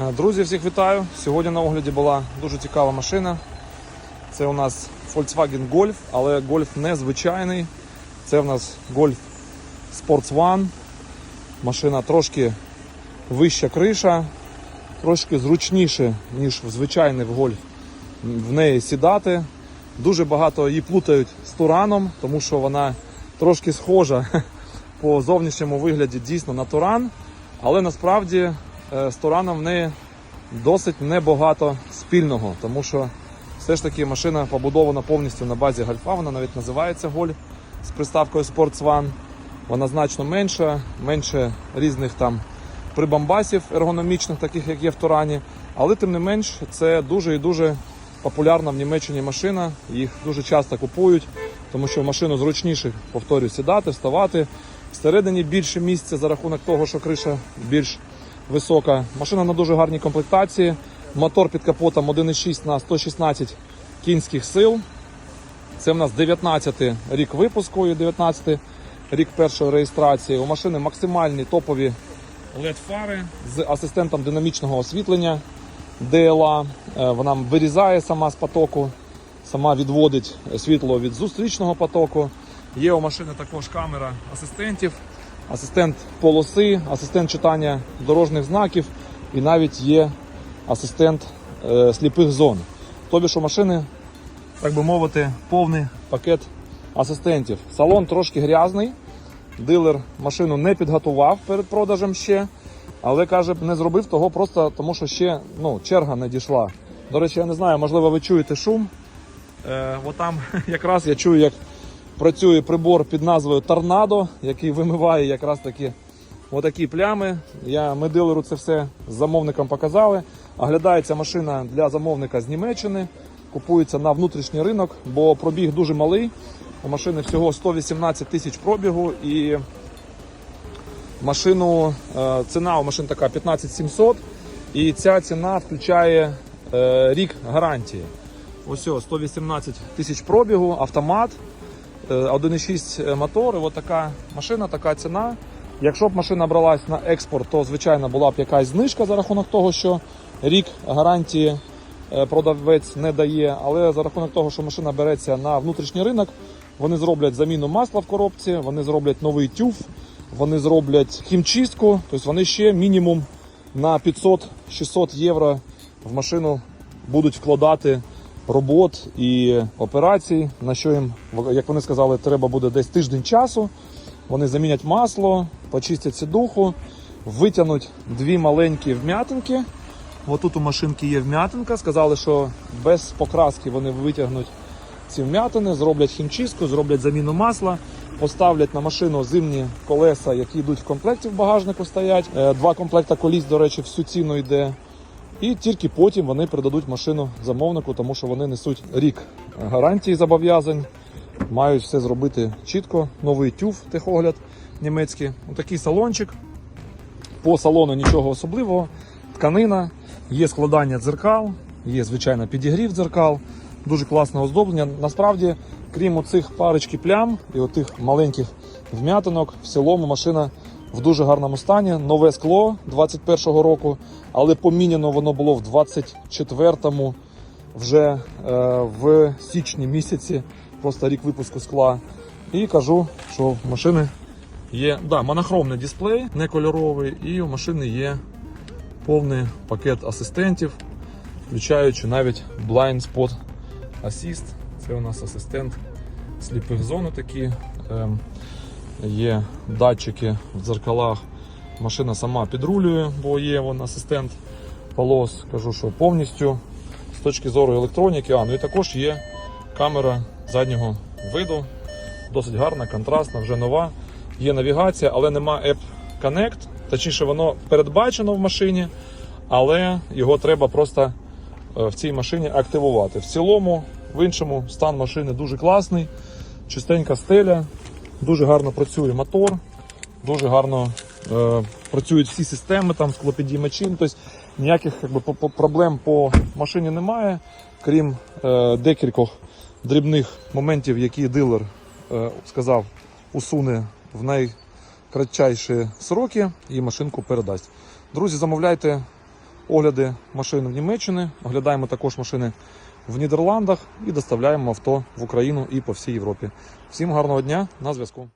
Е, Друзі, всіх вітаю! Сьогодні на огляді була дуже цікава машина. Це у нас Volkswagen Golf, але Golf не звичайний. Це у нас Golf Sports One. Машина трошки вища криша, трошки зручніше, ніж в звичайний Golf в неї сідати. Дуже багато її плутають з Тураном, тому що вона трошки схожа по зовнішньому вигляді дійсно на Туран. Але насправді з Тураном в неї досить небагато спільного, тому що все ж таки машина побудована повністю на базі гольфа, вона навіть називається Гольф з приставкою Sports One. Вона значно менша, менше різних там прибамбасів ергономічних, таких як є в Турані. Але тим не менш, це дуже і дуже популярна в Німеччині машина. Їх дуже часто купують, тому що в машину зручніше, повторюю, сідати, вставати. Всередині більше місця за рахунок того, що криша більш висока. Машина на дуже гарній комплектації. Мотор під капотом 1,6 на 116 кінських сил. Це в нас 19 рік випуску і 19 рік першої реєстрації. У машини максимальні топові LED-фари з асистентом динамічного освітлення DLA. Е, Вона вирізає сама з потоку, сама відводить світло від зустрічного потоку. Є у машини також камера асистентів, асистент полоси, асистент читання дорожніх знаків і навіть є асистент е, сліпих зон. Тобі у машини, так би мовити, повний пакет асистентів. Салон трошки грязний. Дилер машину не підготував перед продажем ще, але каже, не зробив того просто тому, що ще ну, черга не дійшла. До речі, я не знаю, можливо, ви чуєте шум. Е, отам якраз я чую, як працює прибор під назвою Торнадо, який вимиває якраз таки отакі плями. Я, ми дилеру це все з замовником показали. Оглядається машина для замовника з Німеччини, купується на внутрішній ринок, бо пробіг дуже малий. У машини всього 118 тисяч пробігу і машину, е, ціна у машин така 15 700 і ця ціна включає е, рік гарантії. Ось 118 тисяч пробігу, автомат, 1,6 мотор. І от така машина, така ціна. Якщо б машина бралась на експорт, то звичайно була б якась знижка за рахунок того, що рік гарантії е, продавець не дає. Але за рахунок того, що машина береться на внутрішній ринок, вони зроблять заміну масла в коробці, вони зроблять новий тюф, вони зроблять хімчистку, тобто вони ще мінімум на 500-600 євро в машину будуть вкладати робот і операцій, на що їм, як вони сказали, треба буде десь тиждень часу. Вони замінять масло, почистять сідуху, витягнуть дві маленькі вм'ятинки. Отут у машинки є вм'ятинка. Сказали, що без покраски вони витягнуть ці вм'ятини, зроблять хімчистку, зроблять заміну масла, поставлять на машину зимні колеса, які йдуть в комплекті в багажнику стоять. Е, Два комплекта коліс, до речі, всю ціну йде. І тільки потім вони передадуть машину замовнику, тому що вони несуть рік гарантії зобов'язань. Мають все зробити чітко. Новий тюф, техогляд німецький. Отакий салончик. По салону нічого особливого. Тканина, є складання дзеркал, є, звичайно, підігрів дзеркал. Дуже класне оздоблення. Насправді, крім оцих парочки плям і отих маленьких вм'ятинок, в цілому машина в дуже гарному стані. Нове скло 21-го року, але поміняно воно було в 24-му вже е, в січні місяці, просто рік випуску скла. І кажу, що в машини є да, монохромний дисплей, не кольоровий, і у машини є повний пакет асистентів, включаючи навіть Blind Spot Assist. Це у нас асистент сліпих зон такі. Ем, є датчики в дзеркалах. Машина сама підрулює, бо є вон асистент полос. Кажу, що повністю з точки зору електроніки. А, ну і також є камера заднього виду. Досить гарна, контрастна, вже нова. Є навігація, але нема App Connect. Точніше, воно передбачено в машині, але його треба просто е, в цій машині активувати. В цілому, в іншому, стан машини дуже класний, чистенька стеля, дуже гарно працює мотор, дуже гарно е, працюють всі системи, там склопідіймачі. Тобто ніяких якби, проблем по машині немає, крім е, декількох дрібних моментів, які дилер е, сказав, усуне в найкратчайші сроки і машинку передасть. Друзі, замовляйте огляди машин в Німеччині, оглядаємо також машини в Нідерландах і доставляємо авто в Україну і по всій Європі. Всім гарного дня на зв'язку.